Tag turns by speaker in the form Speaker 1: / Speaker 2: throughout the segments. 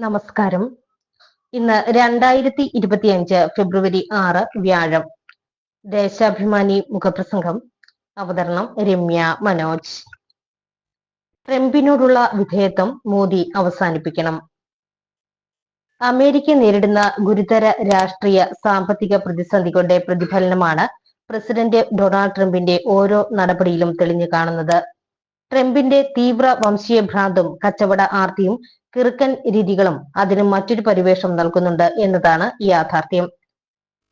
Speaker 1: നമസ്കാരം. ഇന്ന് രണ്ടായിരത്തി ഇരുപത്തിയഞ്ച് ഫെബ്രുവരി ആറ് വ്യാഴം. ദേശാഭിമാനി മുഖപ്രസംഗം. അവതരണം രമ്യ മനോജ്. ട്രംപിനോടുള്ള വിധേയത്വം മോദി അവസാനിപ്പിക്കണം. അമേരിക്ക നേരിടുന്ന ഗുരുതര രാഷ്ട്രീയ സാമ്പത്തിക പ്രതിസന്ധികളുടെ പ്രതിഫലനമാണ് പ്രസിഡന്റ് ഡൊണാൾഡ് ട്രംപിന്റെ ഓരോ നടപടിയിലും തെളിഞ്ഞു കാണുന്നത്. ട്രംപിന്റെ തീവ്ര വംശീയ ഭ്രാന്തും കച്ചവട ആർത്തിയും കിറുക്കൻ രീതികളും അതിന് മറ്റൊരു പരിവേഷം നൽകുന്നുണ്ട് എന്നതാണ് യാഥാർത്ഥ്യം.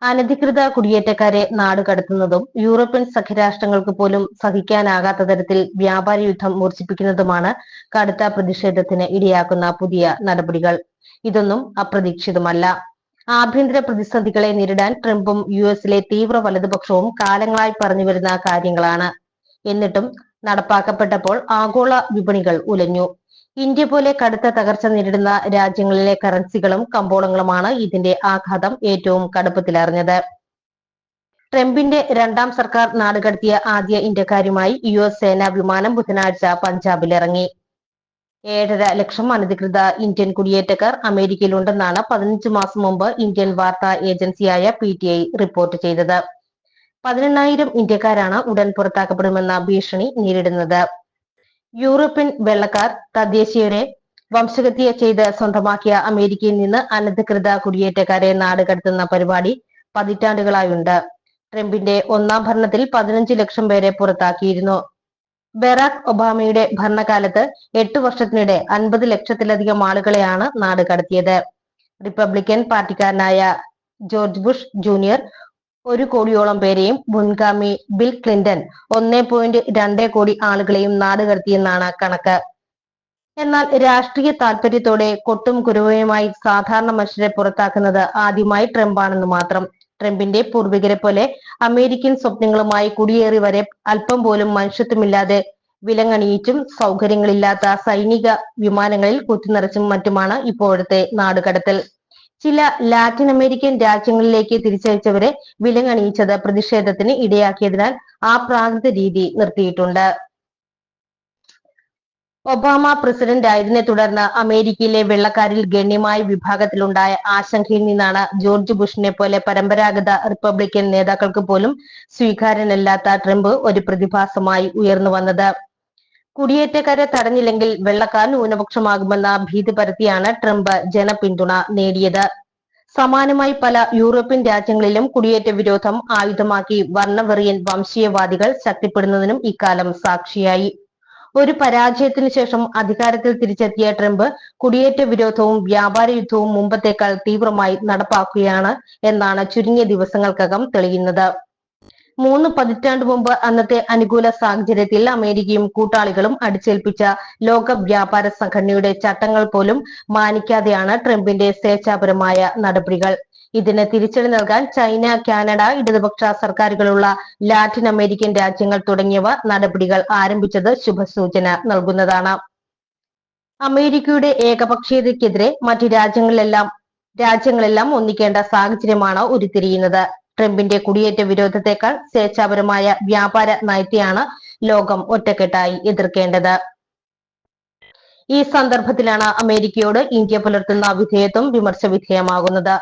Speaker 1: അനധികൃത കുടിയേറ്റക്കാരെ നാട് കടത്തുന്നതും യൂറോപ്യൻ സഖ്യരാഷ്ട്രങ്ങൾക്ക് പോലും സഹിക്കാനാകാത്ത തരത്തിൽ വ്യാപാര യുദ്ധം മൂർച്ഛിപ്പിക്കുന്നതുമാണ് കടുത്ത പ്രതിഷേധത്തിന് ഇടയാക്കുന്ന പുതിയ നടപടികൾ. ഇതൊന്നും അപ്രതീക്ഷിതമല്ല. ആഭ്യന്തര പ്രതിസന്ധികളെ നേരിടാൻ ട്രംപും യു എസിലെ തീവ്ര വലതുപക്ഷവും കാലങ്ങളായി പറഞ്ഞു വരുന്ന കാര്യങ്ങളാണ്. എന്നിട്ടും നടപ്പാക്കപ്പെട്ടപ്പോൾ ആഗോള വിപണികൾ ഉലഞ്ഞു. ഇന്ത്യ പോലെ കടുത്ത തകർച്ച നേരിടുന്ന രാജ്യങ്ങളിലെ കറൻസികളും കമ്പോളങ്ങളുമാണ് ഇതിന്റെ ആഘാതം ഏറ്റവും കടുപ്പത്തിലറിഞ്ഞത്. ട്രംപിന്റെ രണ്ടാം സർക്കാർ നാടുകടത്തിയ ആദ്യ ഇന്ത്യക്കാരുമായി യു എസ് സേനാ വിമാനം ബുധനാഴ്ച പഞ്ചാബിലിറങ്ങി. ഏഴര ലക്ഷം അനധികൃത ഇന്ത്യൻ കുടിയേറ്റക്കാർ അമേരിക്കയിലുണ്ടെന്നാണ് പതിനഞ്ച് മാസം മുമ്പ് ഇന്ത്യൻ വാർത്താ ഏജൻസിയായ പി റിപ്പോർട്ട് ചെയ്തത്. പതിനെണ്ണായിരം ഇന്ത്യക്കാരാണ് ഉടൻ പുറത്താക്കപ്പെടുമെന്ന ഭീഷണി നേരിടുന്നത്. യൂറോപ്യൻ വെള്ളക്കാർ തദ്ദേശീയരെ വംശഹത്യ ചെയ്ത് സ്വന്തമാക്കിയ അമേരിക്കയിൽ നിന്ന് അനധികൃത കുടിയേറ്റക്കാരെ നാട് കടത്തുന്ന പരിപാടി പതിറ്റാണ്ടുകളായുണ്ട്. ട്രംപിന്റെ ഒന്നാം ഭരണത്തിൽ പതിനഞ്ച് ലക്ഷം പേരെ പുറത്താക്കിയിരുന്നു. ബറാക് ഒബാമയുടെ ഭരണകാലത്ത് എട്ട് വർഷത്തിനിടെ അൻപത് ലക്ഷത്തിലധികം ആളുകളെയാണ് നാട് കടത്തിയത്. റിപ്പബ്ലിക്കൻ പാർട്ടിക്കാരനായ ജോർജ് ബുഷ് ജൂനിയർ ഒരു കോടിയോളം പേരെയും മുൻഗാമി ബിൽ ക്ലിന്റൺ ഒന്നേ പോയിന്റ് രണ്ടേ കോടി ആളുകളെയും നാടുകടത്തിയെന്നാണ് കണക്ക്. എന്നാൽ രാഷ്ട്രീയ താല്പര്യത്തോടെ കൊട്ടും കുരുവയുമായി സാധാരണ മനുഷ്യരെ പുറത്താക്കുന്നത് ആദ്യമായി ട്രംപാണെന്ന് മാത്രം. ട്രംപിന്റെ പൂർവികരെ പോലെ അമേരിക്കൻ സ്വപ്നങ്ങളുമായി കുടിയേറി വരെ അല്പം പോലും മനുഷ്യത്വമില്ലാതെ വിലങ്ങണിയിച്ചും സൗകര്യങ്ങളില്ലാത്ത സൈനിക വിമാനങ്ങളിൽ കുത്തിനിറച്ചും മറ്റുമാണ് ഇപ്പോഴത്തെ നാടുകടത്തൽ. ചില ലാറ്റിൻ അമേരിക്കൻ രാജ്യങ്ങളിലേക്ക് തിരിച്ചയച്ചവരെ വിലങ്ങണിയിച്ചത് പ്രതിഷേധത്തിന് ഇടയാക്കിയതിനാൽ ആ പ്രാന്ത രീതി നിർത്തിയിട്ടുണ്ട്. ഒബാമ പ്രസിഡന്റ് ആയതിനെ തുടർന്ന് അമേരിക്കയിലെ വെള്ളക്കാരിൽ ഗണ്യമായ വിഭാഗത്തിലുണ്ടായ ആശങ്കയിൽ നിന്നാണ് ജോർജ് ബുഷിനെ പോലെ പരമ്പരാഗത റിപ്പബ്ലിക്കൻ നേതാക്കൾക്ക് പോലും സ്വീകാര്യനല്ലാത്ത ട്രംപ് ഒരു പ്രതിഭാസമായി ഉയർന്നു വന്നത്. കുടിയേറ്റക്കാരെ തടഞ്ഞില്ലെങ്കിൽ വെള്ളക്കാർ ന്യൂനപക്ഷമാകുമെന്ന ഭീതി പരത്തിയാണ് ട്രംപ് ജനപിന്തുണ നേടിയത്. സമാനമായി പല യൂറോപ്യൻ രാജ്യങ്ങളിലും കുടിയേറ്റ വിരോധം ആയുധമാക്കി വർണവെറിയൻ വംശീയവാദികൾ ശക്തിപ്പെടുന്നതിനും ഇക്കാലം സാക്ഷിയായി. ഒരു പരാജയത്തിനു ശേഷം അധികാരത്തിൽ തിരിച്ചെത്തിയ ട്രംപ് കുടിയേറ്റ വിരോധവും വ്യാപാര യുദ്ധവും മുമ്പത്തേക്കാൾ തീവ്രമായി നടപ്പാക്കുകയാണ് എന്നാണ് ചുരുങ്ങിയ ദിവസങ്ങൾക്കകം തെളിയുന്നത്. മൂന്ന് പതിറ്റാണ്ട് മുമ്പ് അന്നത്തെ അനുകൂല സാഹചര്യത്തിൽ അമേരിക്കയും കൂട്ടാളികളും അടിച്ചേൽപ്പിച്ച ലോക വ്യാപാര സംഘടനയുടെ ചട്ടങ്ങൾ പോലും മാനിക്കാതെയാണ് ട്രംപിന്റെ സ്വേച്ഛാപരമായ നടപടികൾ. ഇതിന് തിരിച്ചടി നൽകാൻ ചൈന കാനഡ ഇടതുപക്ഷ സർക്കാരുകളുള്ള ലാറ്റിൻ അമേരിക്കൻ രാജ്യങ്ങൾ തുടങ്ങിയവ നടപടികൾ ആരംഭിച്ചത് ശുഭസൂചന നൽകുന്നതാണ്. അമേരിക്കയുടെ ഏകപക്ഷീയതയ്ക്കെതിരെ മറ്റു രാജ്യങ്ങളെല്ലാം രാജ്യങ്ങളെല്ലാം ഒന്നിക്കേണ്ട സാഹചര്യമാണ് ഉരുത്തിരിയുന്നത്. ട്രംപിന്റെ കുടിയേറ്റ വിരോധത്തെക്കാൾ സ്വേച്ഛാപരമായ വ്യാപാര നയത്തെയാണ് ലോകം ഒറ്റക്കെട്ടായി എതിർക്കേണ്ടത്. ഈ സന്ദർഭത്തിലാണ് അമേരിക്കയോട് ഇന്ത്യ പുലർത്തുന്ന വിധേയത്വം വിമർശ വിധേയമാകുന്നത്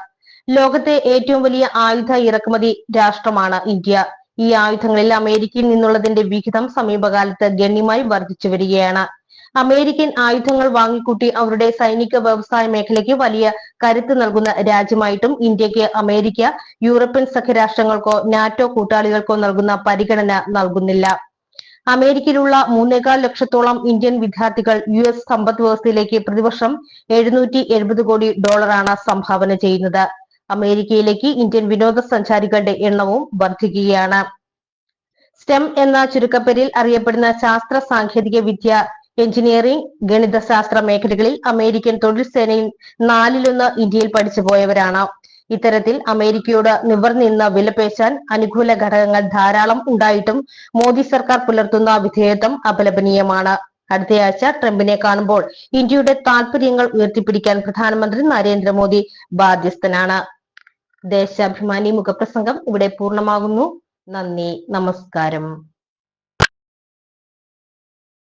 Speaker 1: ലോകത്തെ ഏറ്റവും വലിയ ആയുധ ഇറക്കുമതി രാഷ്ട്രമാണ് ഇന്ത്യ. ഈ ആയുധങ്ങളിൽ അമേരിക്കയിൽ നിന്നുള്ളതിന്റെ വിഹിതം സമീപകാലത്ത് ഗണ്യമായി വർദ്ധിച്ചു വരികയാണ്. അമേരിക്കൻ ആയുധങ്ങൾ വാങ്ങിക്കൂട്ടി അവരുടെ സൈനിക വ്യവസായ മേഖലയ്ക്ക് വലിയ കരുത്ത് നൽകുന്ന രാജ്യമായിട്ടും ഇന്ത്യയ്ക്ക് അമേരിക്ക യൂറോപ്യൻ സഖ്യരാഷ്ട്രങ്ങൾക്കോ നാറ്റോ കൂട്ടാളികൾക്കോ നൽകുന്ന പരിഗണന നൽകുന്നില്ല. അമേരിക്കയിലുള്ള മൂന്നേകാൽ ലക്ഷത്തോളം ഇന്ത്യൻ വിദ്യാർത്ഥികൾ യു എസ് സമ്പദ് വ്യവസ്ഥയിലേക്ക് പ്രതിവർഷം എഴുന്നൂറ്റി എഴുപത് കോടി ഡോളറാണ് സംഭാവന ചെയ്യുന്നത്. അമേരിക്കയിലേക്ക് ഇന്ത്യൻ വിനോദസഞ്ചാരികളുടെ എണ്ണവും വർദ്ധിക്കുകയാണ് സ്റ്റെം എന്ന ചുരുക്കപ്പേരിൽ അറിയപ്പെടുന്ന ശാസ്ത്ര സാങ്കേതിക വിദ്യ എഞ്ചിനീയറിംഗ് ഗണിതശാസ്ത്ര മേഖലകളിൽ അമേരിക്കൻ തൊഴിൽ സേനയിൽ നാലിലൊന്ന് ഇന്ത്യയിൽ പഠിച്ചു പോയവരാണ്. ഇത്തരത്തിൽ അമേരിക്കയോട് നിവർനിന്ന് വിലപേശാൻ അനുകൂല ഘടകങ്ങൾ ധാരാളം ഉണ്ടായിട്ടും മോദി സർക്കാർ പുലർത്തുന്ന വിധേയത്വം അപലപനീയമാണ്. അടുത്തയാഴ്ച ട്രംപിനെ കാണുമ്പോൾ ഇന്ത്യയുടെ താൽപര്യങ്ങൾ ഉയർത്തിപ്പിടിക്കാൻ പ്രധാനമന്ത്രി നരേന്ദ്രമോദി ബാധ്യസ്ഥനാണ്. ദേശാഭിമാനി മുഖപ്രസംഗം ഇവിടെ പൂർണമാകുന്നു. നന്ദി നമസ്കാരം.